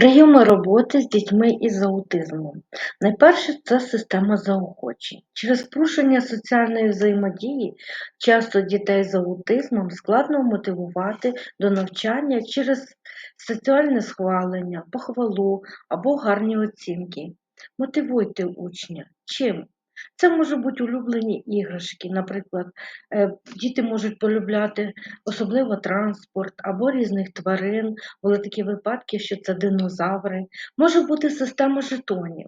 Прийоми роботи з дітьми із аутизмом. Найперше це система заохочень. Через порушення соціальної взаємодії часто дітей з аутизмом складно мотивувати до навчання через соціальне схвалення, похвалу або гарні оцінки. Мотивуйте учня. Чим? Це можуть бути улюблені іграшки, наприклад, е, діти можуть полюбляти особливо транспорт або різних тварин, були такі випадки, що це динозаври. Може бути система жетонів.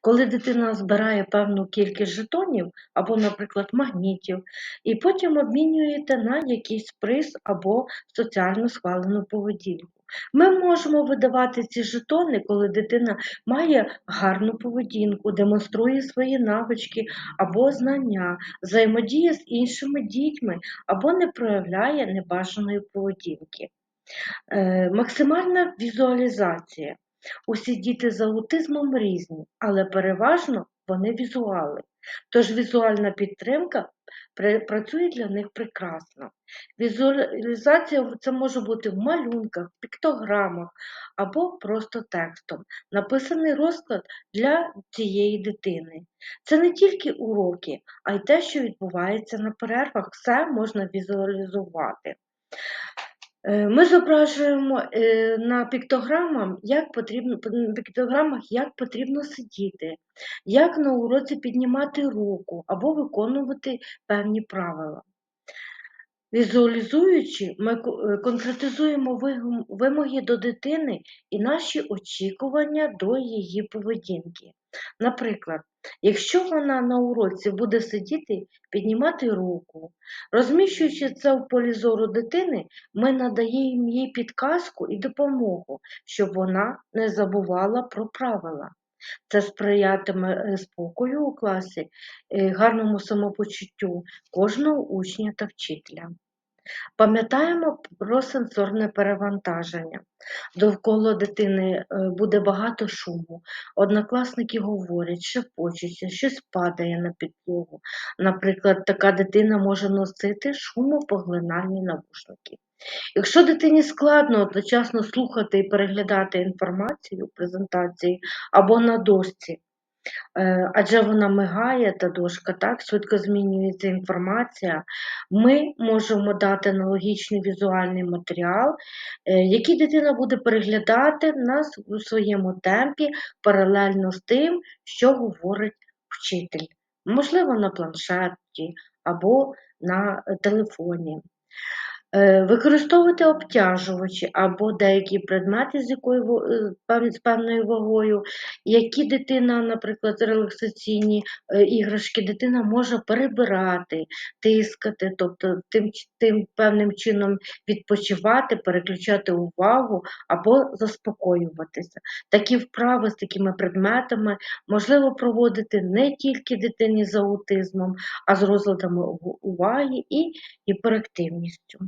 Коли дитина збирає певну кількість жетонів або, наприклад, магнітів, і потім обмінюєте на якийсь приз або соціально схвалену поведінку. Ми можемо видавати ці жетони, коли дитина має гарну поведінку, демонструє свої навички або знання, взаємодіє з іншими дітьми або не проявляє небажаної поведінки. Е, максимальна візуалізація. Усі діти з аутизмом різні, але переважно вони візуали. Тож візуальна підтримка працює для них прекрасно. Візуалізація це може бути в малюнках, піктограмах або просто текстом. Написаний розклад для цієї дитини. Це не тільки уроки, а й те, що відбувається на перервах, все можна візуалізувати. Е, ми зображуємо е, на піктограмах, як потрібно піктограмах, як потрібно сидіти, як на уроці піднімати руку або виконувати певні правила. Візуалізуючи, ми е, конкретизуємо вимоги до дитини і наші очікування до її поведінки. Наприклад, якщо вона на уроці буде сидіти, піднімати руку, розміщуючи це в полі зору дитини, ми надаємо їй підказку і допомогу, щоб вона не забувала про правила. Це сприятиме е, спокою у класі, е, гарному самопочуттю кожного учня та вчителя. Пам'ятаємо про сенсорне перевантаження. Довкола дитини е, буде багато шуму. Однокласники говорять, що шепочуться, щось падає на підлогу. Наприклад, така дитина може носити шумопоглинальні навушники. Якщо дитині складно одночасно слухати і переглядати інформацію, презентації або на дошці, адже вона мигає, та дошка, так, швидко змінюється інформація, ми можемо дати аналогічний візуальний матеріал, е, який дитина буде переглядати нас у своєму темпі паралельно з тим, що говорить вчитель. Можливо, на планшеті або на телефоні. Е, використовувати обтяжувачі або деякі предмети з якою е, з певною вагою, які дитина, наприклад, релаксаційні е, іграшки, дитина може перебирати, тискати, тобто тим тим певним чином відпочивати, переключати увагу або заспокоюватися. Такі вправи з такими предметами можливо проводити не тільки дитині з аутизмом, а з розладами уваги і гіперактивністю.